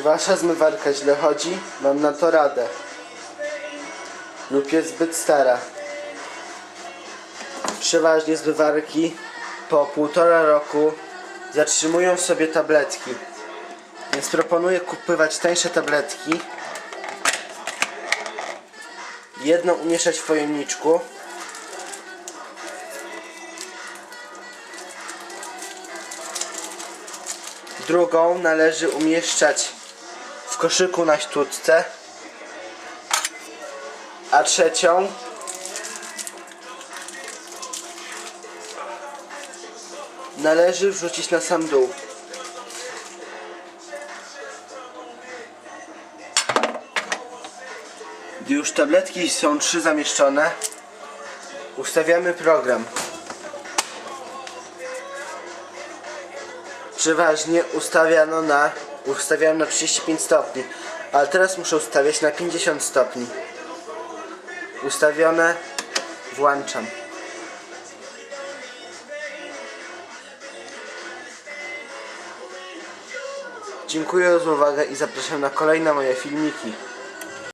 Czy wasza zmywarka źle chodzi? Mam na to radę. Lub jest zbyt stara. Przeważnie zmywarki po półtora roku zatrzymują sobie tabletki. Więc proponuję kupywać tańsze tabletki. Jedną umieszać w pojemniczku. Drugą należy umieszczać koszyku na sztuczce. A trzecią należy wrzucić na sam dół. Gdy już tabletki są trzy zamieszczone, ustawiamy program. Przeważnie ustawiano na ustawiałem na 35 stopni, ale teraz muszę ustawiać na 50 stopni. Ustawione, włączam. Dziękuję za uwagę i zapraszam na kolejne moje filmiki.